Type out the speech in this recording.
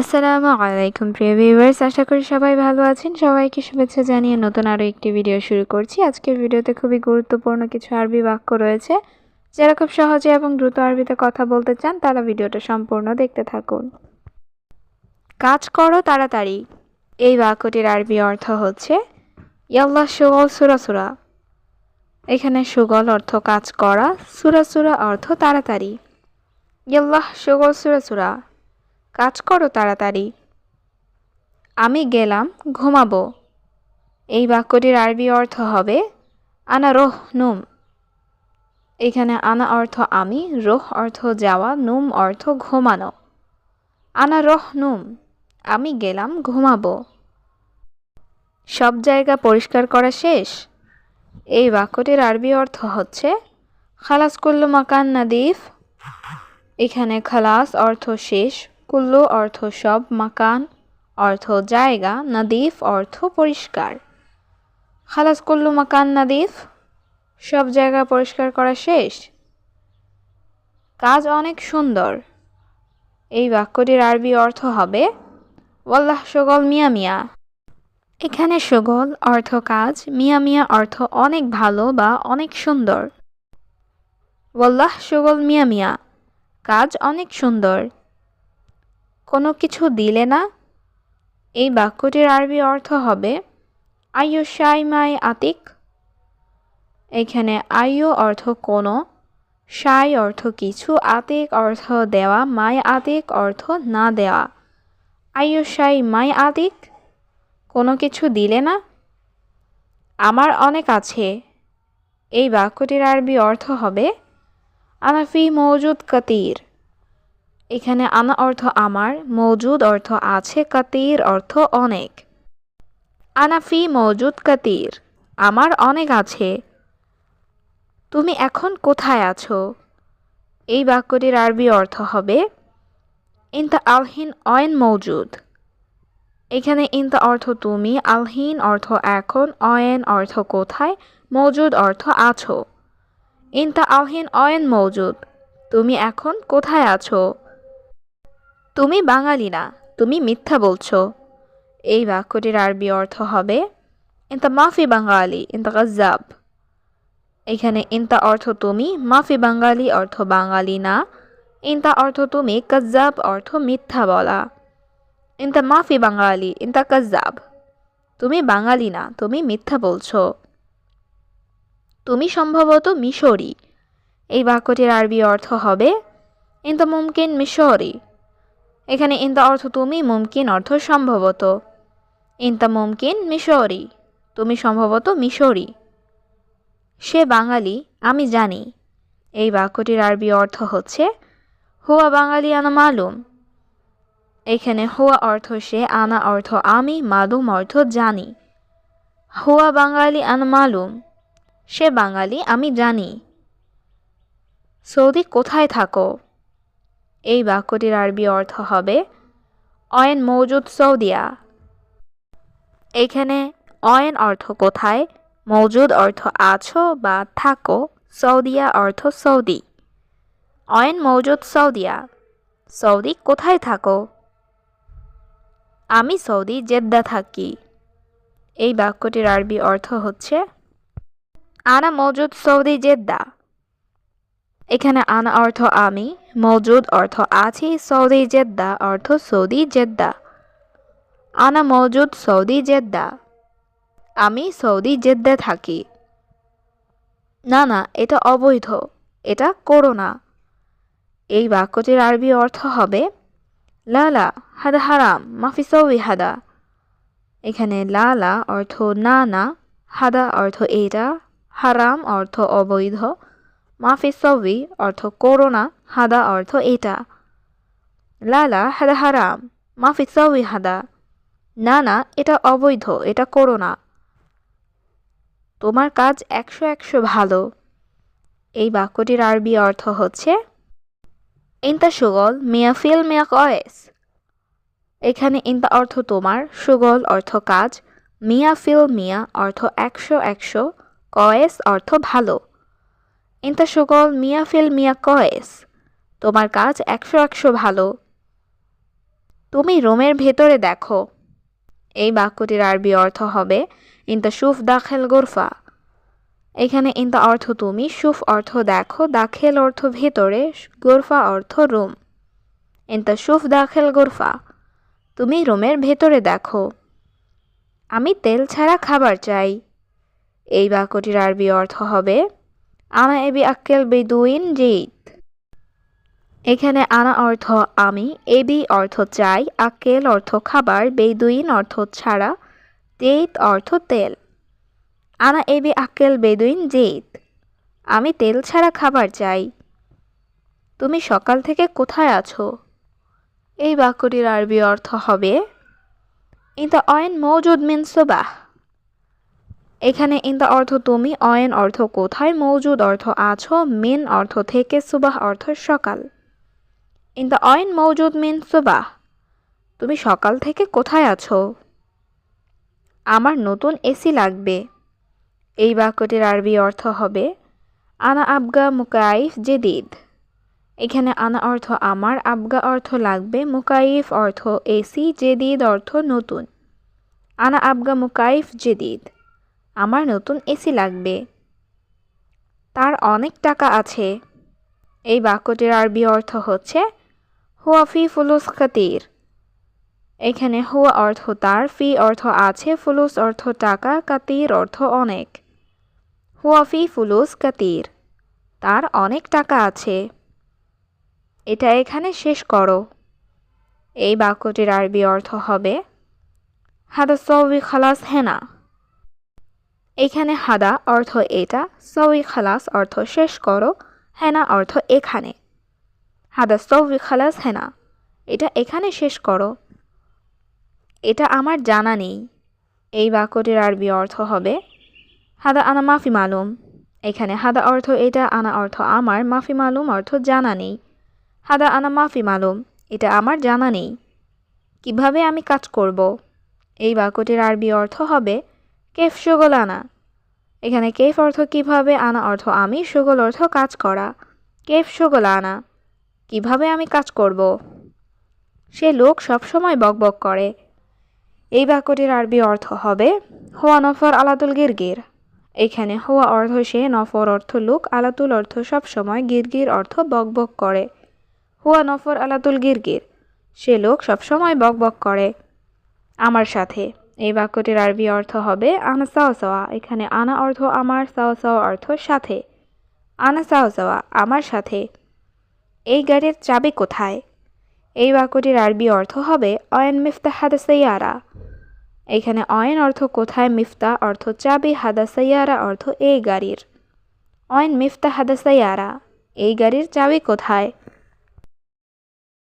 আসসালামু আলাইকুম, প্রিয় ভিউয়ার্স আশা করি সবাই ভালো আছেন। সবাইকে শুভেচ্ছা জানিয়ে নতুন আরও একটি ভিডিও শুরু করছি। আজকের ভিডিওতে খুবই গুরুত্বপূর্ণ কিছু আরবি বাক্য রয়েছে। যারা খুব সহজে এবং দ্রুত আরবিতে কথা বলতে চান, তারা ভিডিওটা সম্পূর্ণ দেখতে থাকুন। কাজ করো তাড়াতাড়ি। এই বাক্যটির আরবি অর্থ হচ্ছে, ইয়াল্লাহ সুগল সুরা সুরা। এখানে সুগল অর্থ কাজ করা, সুরা সুরা অর্থ তাড়াতাড়ি। ইয়াল্লাহ সুগল সুরা সুরা। কাজ করো তাড়াতাড়ি। আমি গেলাম, ঘুমাবো। এই বাক্যটির আরবি অর্থ হবে, আনা রোহ নুম। এখানে আনা অর্থ আমি রোহ অর্থ যাওয়া নুম অর্থ ঘুমানো। আনা রোহ নুম। আমি গেলাম, ঘুমাবো। সব জায়গা পরিষ্কার করা শেষ? এই বাক্যটির আরবি অর্থ হচ্ছে, খালাস কুল্লু মাকান নাদিফ। এখানে খালাস অর্থ শেষ কুল্লু অর্থ সব, মাকান অর্থ জায়গা, নাদিফ অর্থ পরিষ্কার। খালাস কুল্লু, মাকান, নাদিফ, সব জায়গা পরিষ্কার করা শেষ। কাজ অনেক সুন্দর। এই বাক্যটির আরবি অর্থ হবে, ওয়াল্লাহ সগল মিয়া মিয়া। এখানে সগল অর্থ কাজ, মিয়া মিয়া অর্থ অনেক ভালো বা অনেক সুন্দর। ওয়াল্লাহ সগল মিয়া মিয়া। কাজ অনেক সুন্দর। কোনো কিছু দিলে না? এই বাক্যটির আরবি অর্থ হবে আয়ু শাই মাই আতিক? এখানে আয়ু অর্থ কোনো সাই অর্থ কিছু, আতিক অর্থ দেওয়া, মাই আতিক অর্থ না দেওয়া। আয়ু সাই মাই আতিক? কোনো কিছু দিলে না? আমার অনেক আছে। এই বাক্যটির আরবি অর্থ হবে আনাফি মৌজুদ কাতির। এখানে আনা অর্থ আমার, মৌজুদ অর্থ আছে, কাতির অর্থ অনেক। আনাফি মৌজুদ কাতির, আমার অনেক আছে। তুমি এখন কোথায় আছো? এই বাক্যটির আরবি অর্থ হবে, ইনতা আলহিন অয়েন মৌজুদ। এখানে ইনতা অর্থ তুমি, আলহিন অর্থ এখন, অয়েন অর্থ কোথায়, মৌজুদ অর্থ আছো। ইনতা আলহিন অয়েন মৌজুদ, তুমি এখন কোথায় আছো? তুমি বাঙালি না, তুমি মিথ্যা বলছো। এই বাক্যটির আরবি অর্থ হবে, ইনতা মাফি বাঙালি, ইনতা গজ্জাব। এখানে ইনতা অর্থ তুমি, মাফি বাঙালি অর্থ বাঙালি না, ইনতা অর্থ তুমি কজ্জাব অর্থ মিথ্যা বলা। ইনতা মাফি বাঙালি, ইনতা কজ্জাব তুমি বাঙালি না, তুমি মিথ্যা বলছো। তুমি সম্ভবত মিশরি। এই বাক্যটির আরবি অর্থ হবে, ইনতা মুমকিন মিশরি। এখানে ইনতা অর্থ তুমি, মুমকিন অর্থ সম্ভবত। ইনতা মুমকিন মিশরি, তুমি সম্ভবত মিশরি। সে বাঙালি, আমি জানি। এই বাক্যটির আরবি অর্থ হচ্ছে, হুয়া বাঙালি আনা মালুম। এখানে হুয়া অর্থ সে, আনা অর্থ আমি, মালুম অর্থ জানি। হুয়া বাঙালি আনা মালুম। সে বাঙালি, আমি জানি। সৌদি, কোথায় থাকো? এই বাক্যটির আরবি অর্থ হবে, অয়েন মৌজুদ সৌদিয়া। এখানে অয়েন অর্থ কোথায়, মৌজুদ অর্থ আছো বা থাকো, সৌদিয়া অর্থ সৌদি। অয়েন মৌজুদ সৌদিয়া। সৌদি কোথায় থাকো? আমি সৌদি জেদ্দা থাকি। এই বাক্যটির আরবি অর্থ হচ্ছে, আনা মৌজুদ সৌদি জেদ্দা। এখানে আনা অর্থ আমি, মৌজুদ অর্থ আছি, সৌদি জেদ্দা অর্থ সৌদি জেদ্দা। আনা মৌজুদ সৌদি জেদ্দা। আমি সৌদি জেদ্দা থাকি। না না, এটা অবৈধ, এটা করো না। এই বাক্যটির আরবি অর্থ হবে লালা হাদা হারাম, মাফি সৌই হাদা। এখানে লালা অর্থ না না, হাদা অর্থ এটা, হারাম অর্থ অবৈধ মাফি সবি অর্থ করোনা হাদা অর্থ এটা। লালা হাদা হারাম মাফি সবি হাদা। না না এটা অবৈধ, এটা করো না তোমার কাজ একশো একশো ভালো। এই বাক্যটির আরবি অর্থ হচ্ছে, ইন্তা সুগল, মিয়া ফিল, মিয়া কয়েস। এখানে ইন্তা অর্থ তোমার, সুগল অর্থ কাজ, মিয়া ফিল, মিয়া অর্থ একশো একশো, কয়েস অর্থ ভালো। ইন্তা সকল মিয়া ফেল মিয়া কয়েস, তোমার কাজ একশো একশো ভালো। তুমি রুমের ভেতরে দেখো। এই বাক্যটির আরবি অর্থ হবে ইনতা সুফ দাখেল গোরফা। এখানে ইনতা অর্থ তুমি, সুফ অর্থ দেখো, দাখেল অর্থ ভেতরে, গোরফা অর্থ রুম। ইনতা সুফ দাখেল গোরফা, তুমি রুমের ভেতরে দেখো। আমি তেল ছাড়া খাবার চাই। এই বাক্যটির আরবি অর্থ হবে আনা এবি আক্কেল বেদুইন জিত। এখানে আনা অর্থ আমি, এবি অর্থ চাই, আক্কেল অর্থ খাবার, বেদুইন অর্থ ছাড়া জেইত অর্থ তেল। আনা এবি আক্কেল বেদুইন জেইত আমি তেল ছাড়া খাবার চাই। তুমি সকাল থেকে কোথায় আছো? এই বাক্যটির আরবি অর্থ হবে ইন দ্য অয়েন মৌজুদ মিন সুবাহ। এখানে ইন দ্য অর্থ তুমি, অয়েন অর্থ কোথায়, মৌজুদ অর্থ আছো, মিন অর্থ থেকে, সুবাহ অর্থ সকাল। ইন দ্য অয়েন মৌজুদ মিন সুবাহ, তুমি সকাল থেকে কোথায় আছো? আমার নতুন এসি লাগবে। এই বাক্যটির আরবি অর্থ হবে, আনা আবগা মুকাইফ জেদিদ। এখানে আনা অর্থ আমার, আবগা অর্থ লাগবে, মুকাইফ অর্থ এসি, জেদিদ অর্থ নতুন। আনা আবগা মুকাইফ জেদিদ। আমার নতুন এসি লাগবে। তার অনেক টাকা আছে। এই বাক্যটির আরবি অর্থ হচ্ছে, হুয়া ফি ফুলুস খাতির এখানে হুয়া অর্থ তার, ফি অর্থ আছে, ফুলুস অর্থ টাকা, কাতির অর্থ অনেক। হুয়া ফি ফুলুস কাতির। তার অনেক টাকা আছে। এটা এখানে শেষ করো। এই বাক্যটির আরবি অর্থ হবে হাদা সৌবি খালাস হেনা। এখানে হাদা অর্থ এটা, সৌই খালাস অর্থ শেষ করো, হেনা অর্থ এখানে। হাদা সৌবি খালাস হেনা, এটা এখানে শেষ করো। এটা আমার জানা নেই, এই বাক্যটির আরবি অর্থ হবে, হাদা আনা মাফি মালুম। এখানে হাদা অর্থ এটা, আনা অর্থ আমার, মাফি মালুম অর্থ জানা নেই। হাদা আনা মাফি মালুম, এটা আমার জানা নেই। কীভাবে আমি কাজ করব? এই বাক্যটির আরবি অর্থ হবে কেফ সুগল আনা। এখানে কেফ অর্থ কীভাবে আনা? অর্থ আমি, সুগল অর্থ কাজ করা। কেফ সুগল আনা। কীভাবে আমি কাজ করব? সে লোক সবসময় বকবক করে। এই বাক্যটির আরবি অর্থ হবে, হোয়া নফর আলাতুল গিরগির। এখানে হোয়া অর্থ সে, নফর অর্থ লোক, আলাতুল অর্থ সবসময় গিরগির অর্থ বকবক করে। হুয়া নফর আলাতুল গিরগির। সে লোক সবসময় বকবক করে। আমার সাথে। এই বাক্যটির আরবি অর্থ হবে, আনা সাও সাওয়া। এখানে আনা অর্থ আমার সাও সাওয়া অর্থ সাথে। আনা সাও সাওয়া আমার সাথে। এই গাড়ির চাবি কোথায়? এই বাক্যটির আরবি অর্থ হবে, অয়েন মিফতা হাদা সৈয়ারা এখানে অয়েন অর্থ কোথায় মিফতা? অর্থ চাবি হাদা সৈয়ারা অর্থ এই গাড়ির। অয়েন মিফতা হাদা সৈয়ারা এই গাড়ির চাবি কোথায়?